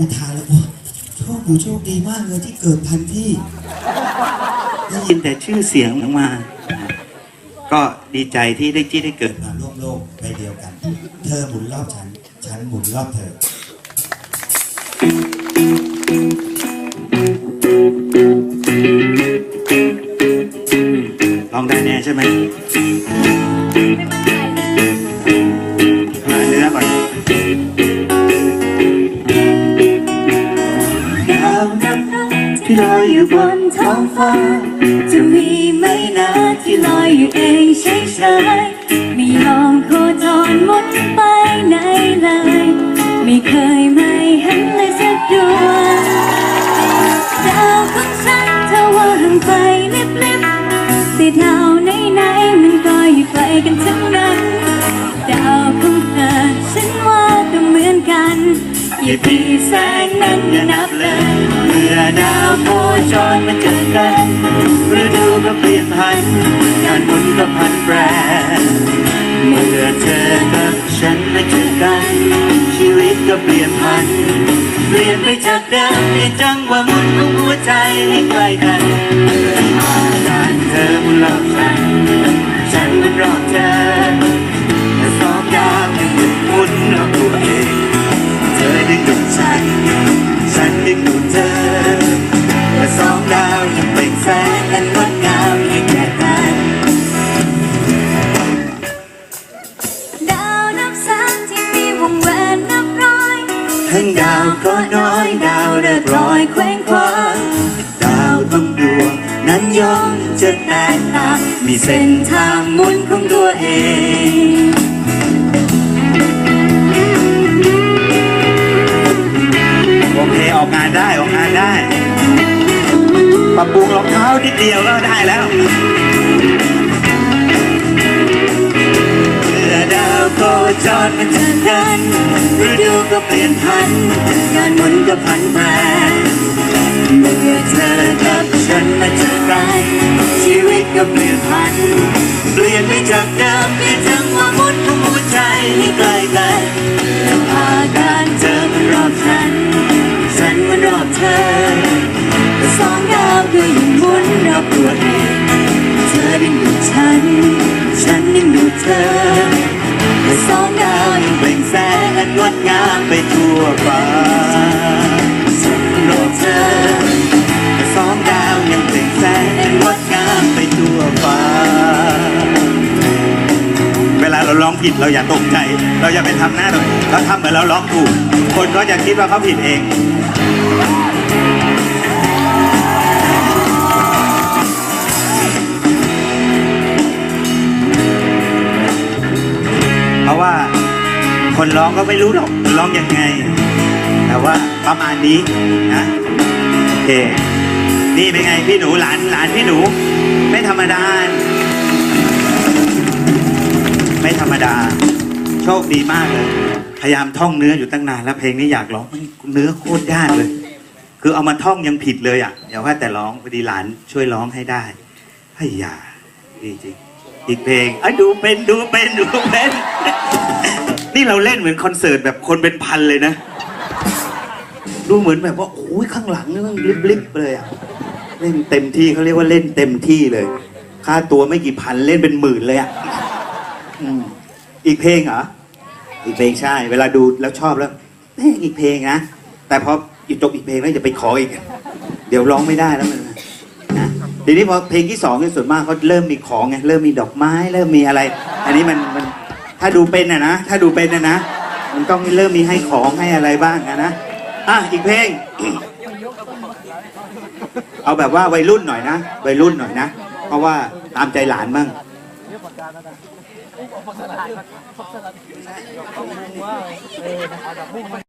อุทานแล้วโอ้โชคดีโชคดีมากเลยที่เกิดทันที่ได้ยินแต่ชื่อเสียงออกมา ก็ดีใจที่ได้ที่ได้เกิดมาร่วมโลกใบเดียวกัน เธอหมุนรอบฉัน ฉันหมุนรอบเธอลองได้แน่ใช่ไหม อยู่บนท้องฟ้า จะมีไหมนะที่ลอยอยู่เองเฉยๆไม่ลองโคจรหมดไปไหนเลย ไม่เคยไม่เห็นเลยสักดวงดาวของฉันเธอว่าห่างไปลิบๆแต่ดาวไหนๆมันก็อยู่ไกลกันทั้ง อย่าพี่แสงนั้นอย่านับเลยเมื่อดาวโคจรมาเจอกันฤดูก็เปลี่ยนพันการหมุนก็พันแปรเมื่อเธอกับฉันมาเจอกัน ชีวิตก็เปลี่ยนพันเปลี่ยนไปจากเดิมเปลี่ยนจังหวะหมุนของหัวใจให้ใกล้กันการเธอมุนรอบฉันฉันมันรอบเธอ ทั้งดาวก็น้อยดาวเลิกร้อยเคว้งคว้างดาวทุกดวงนั้นย่อมจะแตกต่างมีเส้นนทางหมุนของตัวเองโอเคออกงานได้ออกงานได้ปรับปรุงรองเท้านิดเดียวก็ได้แล้ว จรมาเจอกันฤดูก็เปลี่ยนพันการหมุนก็พันแปรเมื่อเธอกับฉันมาเจอกันชีวิตก็เปลี่ยนพันเปลี่ยนไปจากเดิมเปลี่ยนจังหวะหมุนของหัวใจให้ใกล้กันพาการเธอมันรอบฉันฉันมันรอบเธอสองดาวก็ยังหมุนรอบตัวเองเธอดึงดูดฉันฉันดึงดูดเธอ งามไปทั่วฟ้าฉันรอเธอแต่สองดาวยังเปล่งแสงอันงดงามไปทั่วฟ้า เวลาเราร้องผิดเราอย่าตกใจ เราอย่าไปทำหน้าหน่อยเราทำเหมือนเราร้องถูก คนก็จะคิดว่าเขาผิดเอง คนร้องก็ไม่รู้หรอกร้องยังไง แต่ว่าประมาณนี้นะโอเคนี่เป็นไงพี่หนูหลานหลานพี่หนู ไม่ธรรมดา ไม่ธรรมดา โชคดีมากเลย พยายามท่องเนื้ออยู่ตั้งนานแล้วเพลงนี้อยากร้องเนื้อโคตรยากเลย คือเอามาท่องยังผิดเลยอะอย่าว่าแต่ร้องพอดีหลานช่วยร้องให้ได้ให้ยาดีจริงอีกเพลงอะดูเป็นดูเป็นดูเป็น นี่เราเล่นเหมือนคอนเสิร์ตแบบคนเป็นพันเลยนะ ดูเหมือนแบบว่าโอ้ยข้างหลังนี่มันลิบๆเลยอะเล่นเต็มที่เขาเรียกว่าเล่นเต็มที่เลย ค่าตัวไม่กี่พันเล่นเป็นหมื่นเลยอะอืมอีกเพลงเหรอ อีกเพลงใช่ เวลาดูแล้วชอบแล้วแม่งอีกเพลงนะ แต่พออีกจบอีกเพลงแล้วจะไปขออีก เดี๋ยวร้องไม่ได้แล้วมันนะทีนี้พอเพลงที่สองเนี่ยส่วนมากเขาเริ่มมีของไง เริ่มมีดอกไม้ เริ่มมีอะไร อันนี้มันมัน ถ้าดูเป็นอะนะ ถ้าดูเป็นอะนะ มันต้องเริ่มมีให้ของให้อะไรบ้างอะนะ อะ อีกเพลง เอาแบบว่าวัยรุ่นหน่อยนะ วัยรุ่นหน่อยนะ เพราะว่าตามใจหลานบ้าง